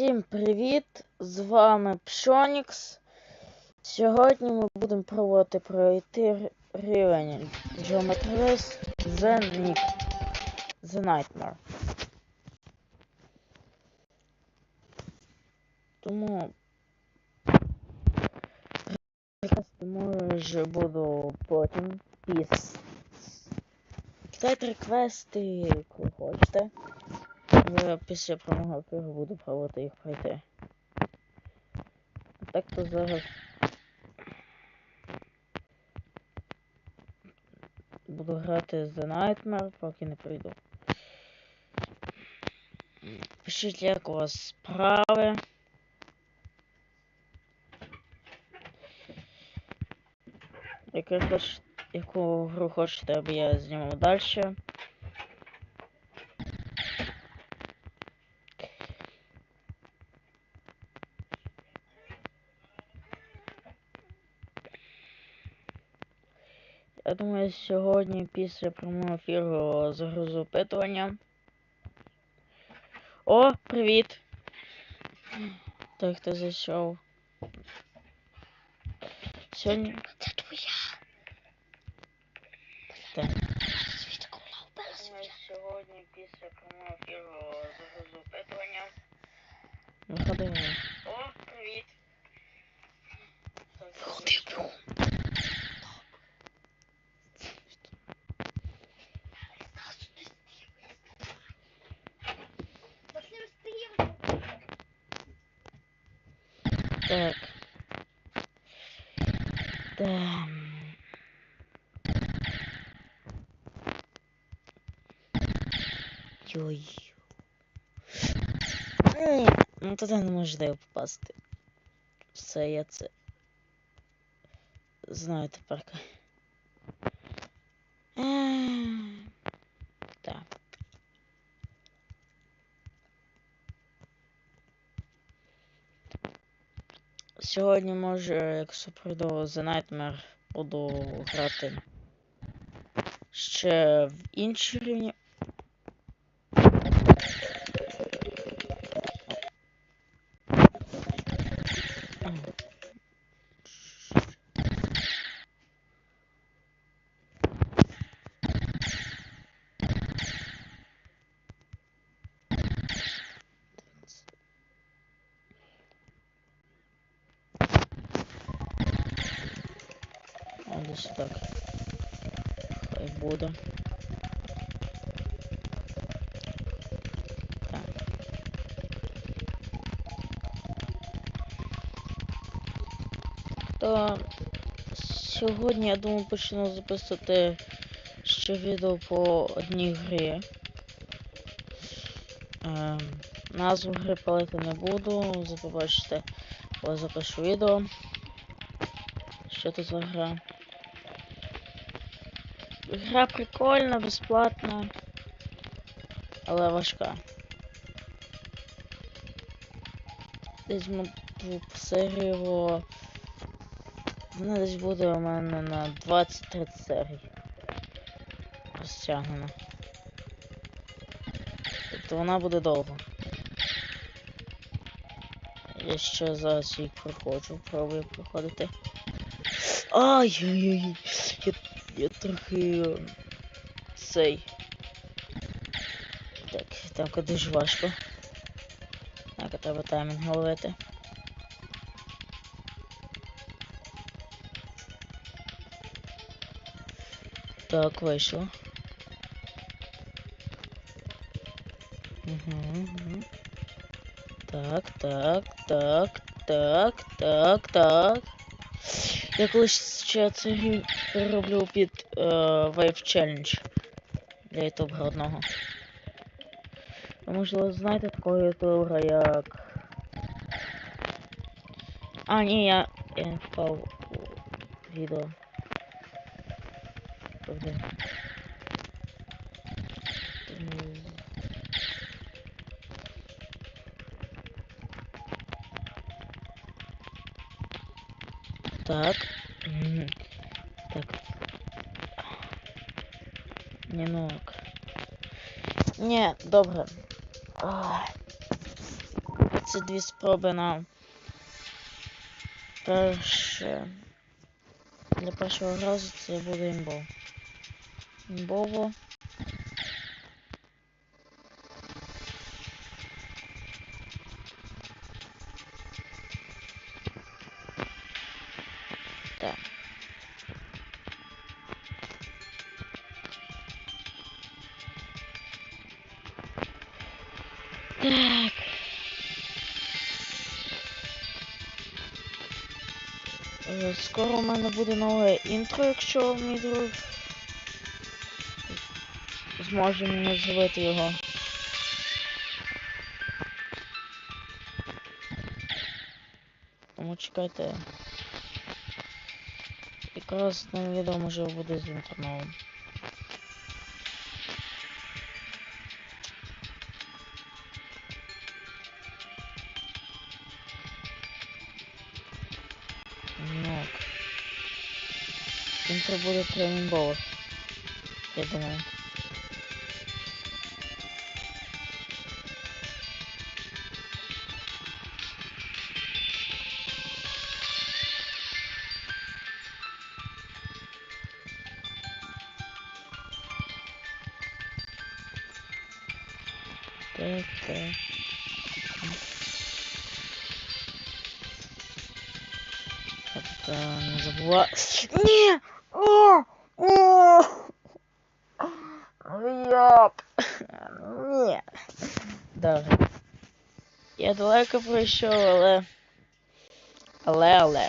Всім привіт! З вами Пшонікс. Сьогодні ми будемо пробувати пройти рівень Geometry Dash The, Nick. The Nightmare. Тому може буду потім піс. Кидайте реквести, коли хочете. Я після прямого ефіру буду пробувати їх пройти. Так то зараз буду грати The Nightmare, поки не прийду. Пишіть, як у вас справи. Яку гру хочете, аби я знімав далі. Думаю, сьогодні після прямого ефіру загрузу опитування. О, привіт! Той, хто зайшов. Сьогодні. Це твоя. Так. Сьогодні після прямого ефіру загрузу опитування. Виходимо. О, привіт! Виходи, Так. Да. Йой. Ну туди неможливо попасти. Все, я це. Знаю тепер. Так. Сьогодні, може, якщо пройду The Nightmare, буду грати ще в інші рівні. А так. Хай буде. То сьогодні, я думаю, почну записувати ще відео по одній грі. Ем, назву гри палити не буду, ви побачите, коли запишу відео. Що це за гра? Гра прикольна, безплатна, але важка. Десь ми серію. Вона десь буде у мене на 20-30 серій. Розтягнена. Тобто вона буде довго. Я ще зараз її проходжу, пробую проходити. Ай-яй-яй. Я трохи цей. Так, там дуже важко. Так, треба таймінг ловити. Так, вийшло. Угу, угу. Так, так, так, так, так, так. Я колись ще це рі- роблю під е, Wave Challenge для ютубера одного. Ви, можливо, знаєте такого ютубера, як. А, ні, я, я не впав у відео. Правда. Так. Так. Ні, ну. Ні, добре. Ай. 32 спроби на перше. Для першого разу це буде імбов. Імбово. Скоро у мене буде нове інтро, якщо мій друг зможе мені зробити його. Тому чекайте. Якраз на відео може буде з інтро Інтро буде тренінгове. Я думаю. Так, так. Тобто не забула. Ні! О! О! Ну Як? Ні. Добре. Я далеко пройшов, але. Але, але.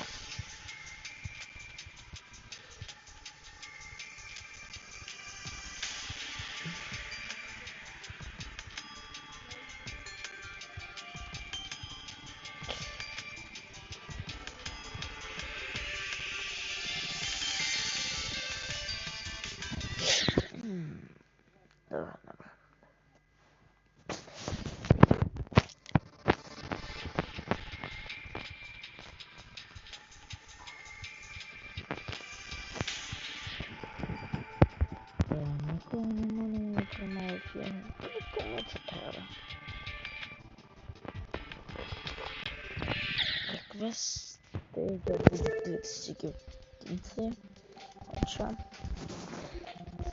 М, Добре, добре. Е, Нікого нема, не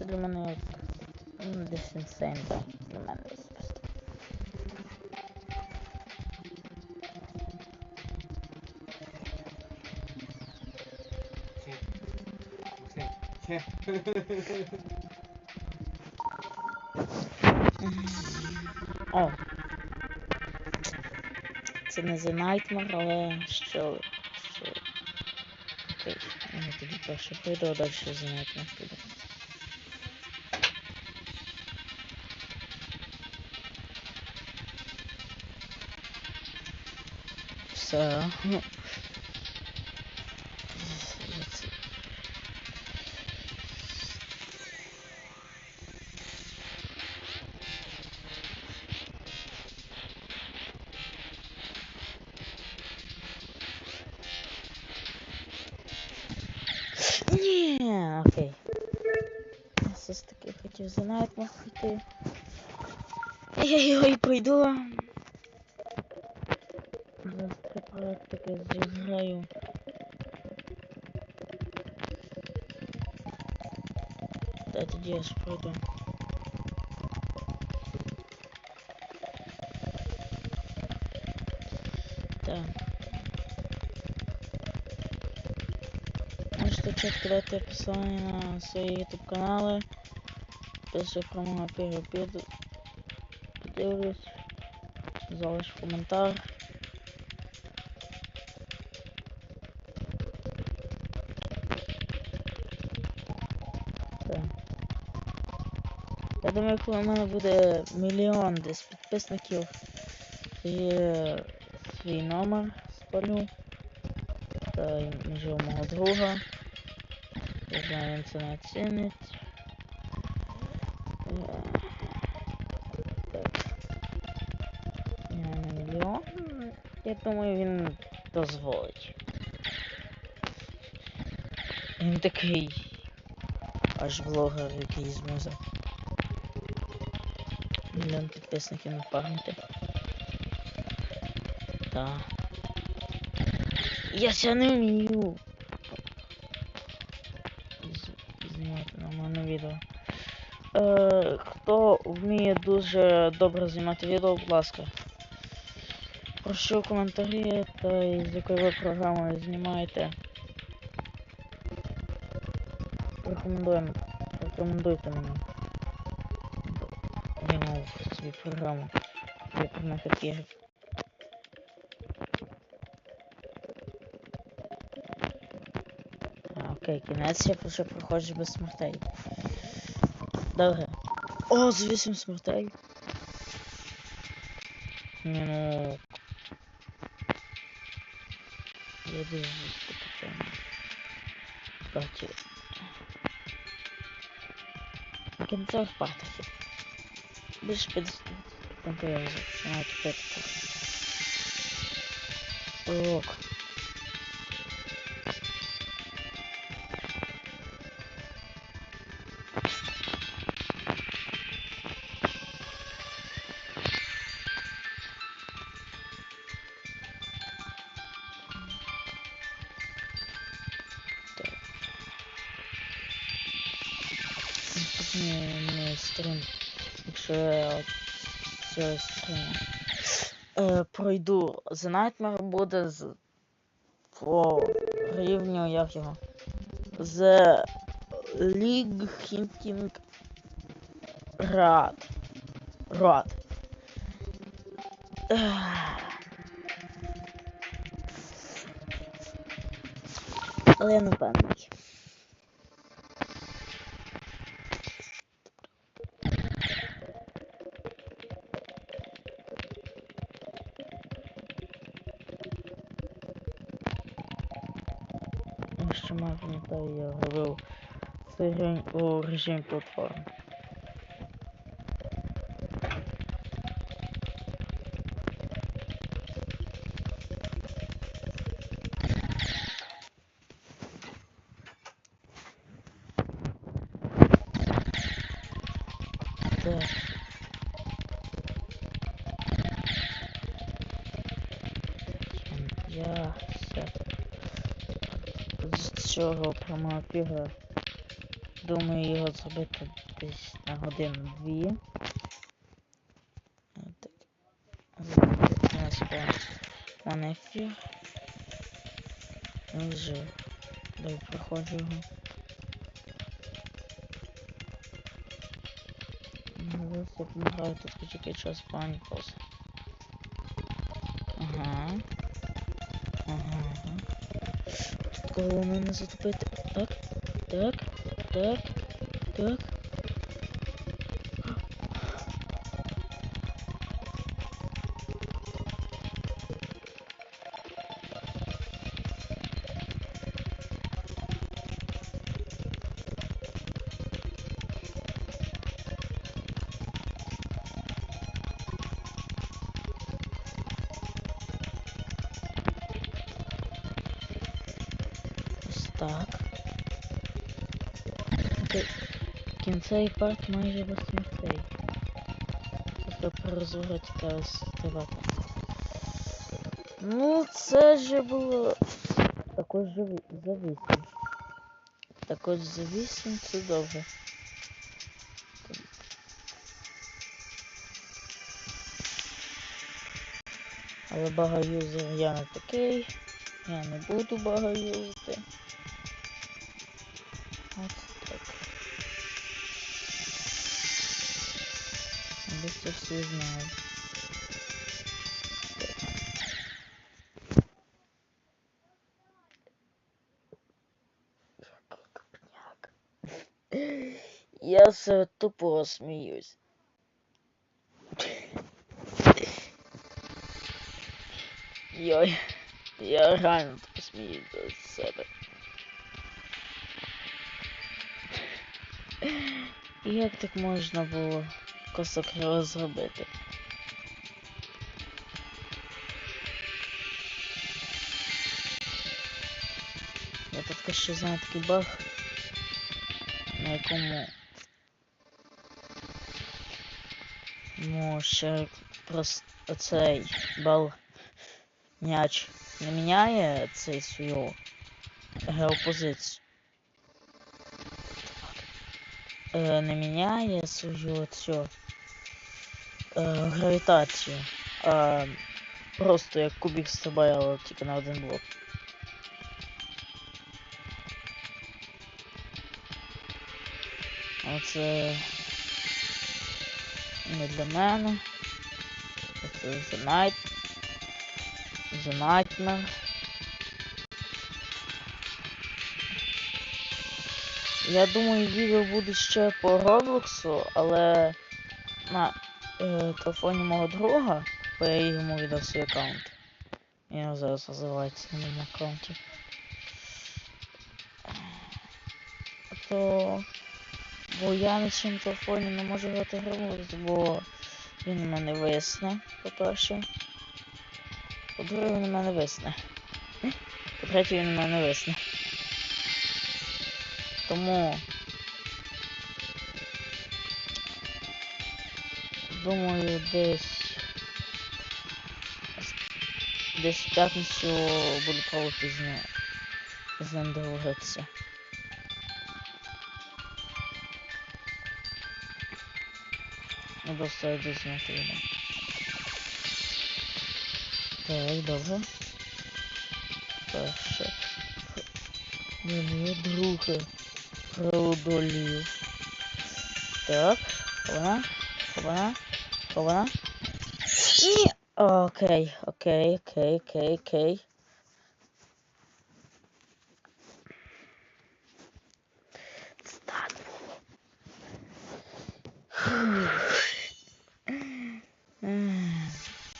для мене десь інсейн, для мене особисто. О! Це не The Nightmare, але що. що... Тоді перше прийду, а далі The Nightmare піду. Все. Ну. Ні, окей. Я все ж таки хотів за Nightmare піти. Я його і пройду. Зараз три практики зіграю. Та тоді я ж пройду. Так. Можете чітко дати посилання на свої YouTube канали. Пишу про мого піду. Подивлюсь. Залиш коментар. Так. Я думаю, коли в мене буде мільйон десь підписників, є свій номер спалю. Та може у мого друга. Я знаю, він це не оцінить. Е, Так. Я на мільйон. Я думаю, він дозволить. Він такий аж блогер, який зможе. Мільйон підписників напарнити. Та. Я ся не вмію. З- Знімати нормальне відео. Е, хто вміє дуже добре знімати відео, будь ласка. Прошу коментарі та із якої ви програми знімаєте. Рекомендуємо. Рекомендуйте мені. Я мав собі програму для прямих ефірів. Окей, кінець я вже проходжу без смертей. Добре. О, з 8 смертей. Ні, ну. Я дуже запитання. Кстати. В кінцевих партах є. Більше 50 там я А, починаю так. Ок. The Nightmare буде з по рівню як його. The League Hinting Rad. Rad. Але я не впевнений. Я пам'ятаю, я говорив цей режим у режим з цього промопіга. Думаю його зробити десь на Так. Зробити у нас мене. Я вже дай проходжу його. Ну, я помагаю тут хоч час пані. Ага. Ага. Головне не затопити. Так, так, так, так. Парк майже без смертей. Тобто перезвороті та стрибати. Ну, це же було також за 8. Також за 8 це добре. Але багаюзер я не такий. Я не буду багаюзити. Десь це всі знають. Я все тупо сміюсь. Йой, я реально тупо сміюсь за себе. Як так можна було косок розробити? Я тут ще знаю такий баг, на якому ну ще просто оцей бал м'яч не міняє цей свою геопозицію. Е, не міняє свою е, гравітацію. А просто як кубік стрибає, але тільки на один блок. Оце не для мене. Це The Night. The Nightmare. Я думаю, відео буде ще по Роблоксу, але на е, телефоні мого друга, бо я йому віддав свій аккаунт. Він зараз називається на моєму аккаунті. То... Бо я на цьому телефоні не можу грати Роблокс, бо він мене висне, по-перше. По-друге, він мене висне. По-третє, він у мене висне. Тому думаю, десь десь в п'ятницю буду пробувати з ним договоритися. Ну, просто йду зняти відео. Так, добре. Перше. Мені друге. Преодолів. Так, вона, вона, вона. І... Окей, окей, окей, окей, окей. Стат. У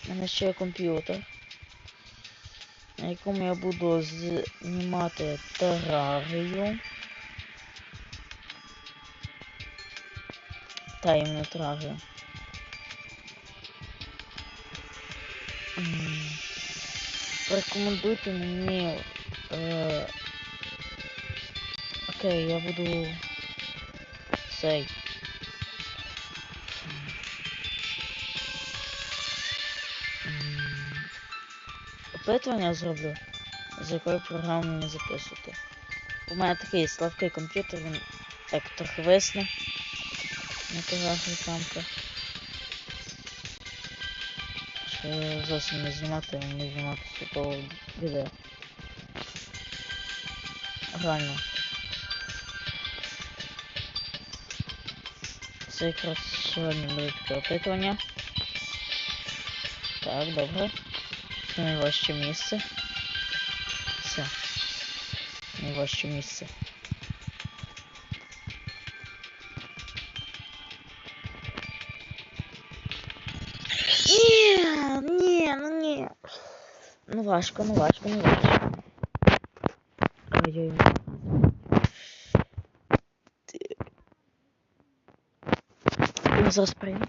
мене ще є комп'ютер, на якому я буду знімати терарію. Таємну терарію. М, Порекомендуйте мені. Е... Окей, я буду цей. Опитування зроблю, з якої програми мені записувати. У мене такий слабкий комп'ютер, він так трохи висне. На телеграфі тамка. Що зовсім не знімати, не знімати світового відео. Реально. Це якраз сьогодні буде таке опитування. Так, добре. Найважче місце. Все. Найважче місце. Ні, ні, ну ні. Ну важко, ну важко, ну важко. Ой-ой-ой. зараз прийду.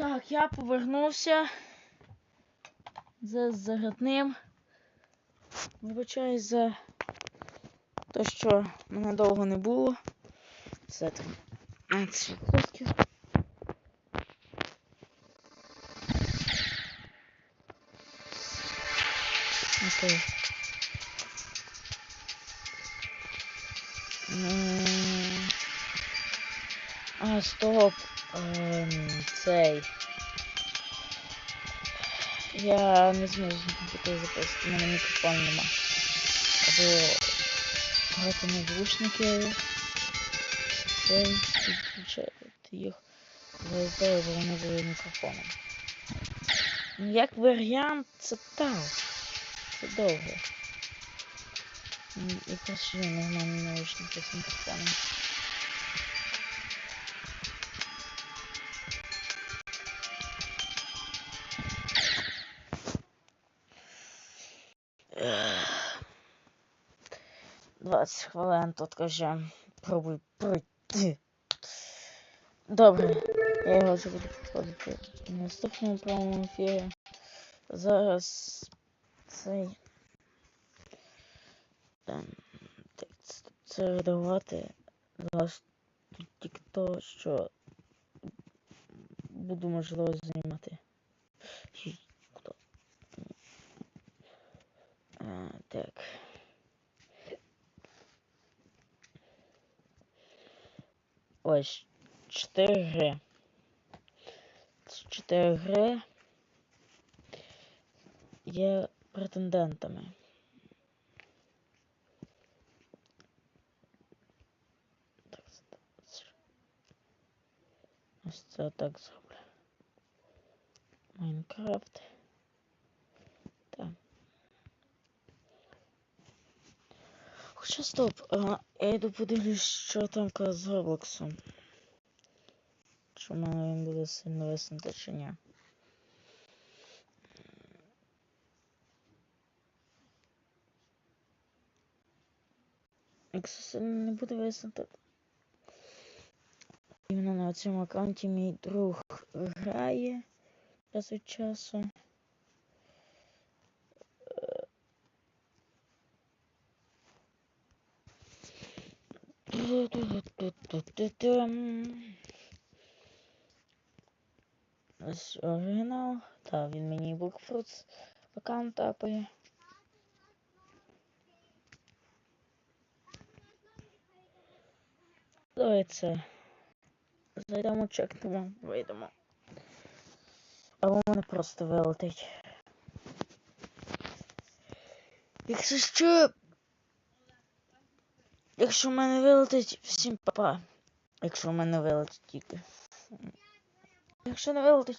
Так, я повернувся. За загадним. Вибачаюсь за те, що мене довго не було. Це там. Окей. А, стоп. Ем, цей. Я не зможу таке записати, у мене мікрофон нема. Або грати навушники. Цей підключати їх USB, бо вони були мікрофоном. Ну, Як варіант, це так. Це довго. Ще є нормальні наушники з мікрофоном. 20 хвилин тут каже. Пробуй пройти. Добре, я його вже буду підходити наступному прямому ефірі. Зараз цей. Це-. Зараз тут тільки то, що буду можливо знімати. Хі, Куди? А, так. Ось чотири гри. Ці чотири гри є претендентами. Ось це так зроблю. Майнкрафт. Так. Хоча стоп, а, я йду подивлюсь, що там з Роблоксом. Чи в мене він буде сильно виснути чи ні. Якщо сильно не буде виснути. Іменно на цьому аккаунті мій друг грає час від часу. оригінал. Так, він мені Букфрутс аккаунт тапає. Давай це. Зайдемо, чекнемо, вийдемо. Або мене просто вилетить. Якщо що. Якщо в мене вилетить, всім папа. Якщо в мене вилетить тільки. Якщо не вилетить,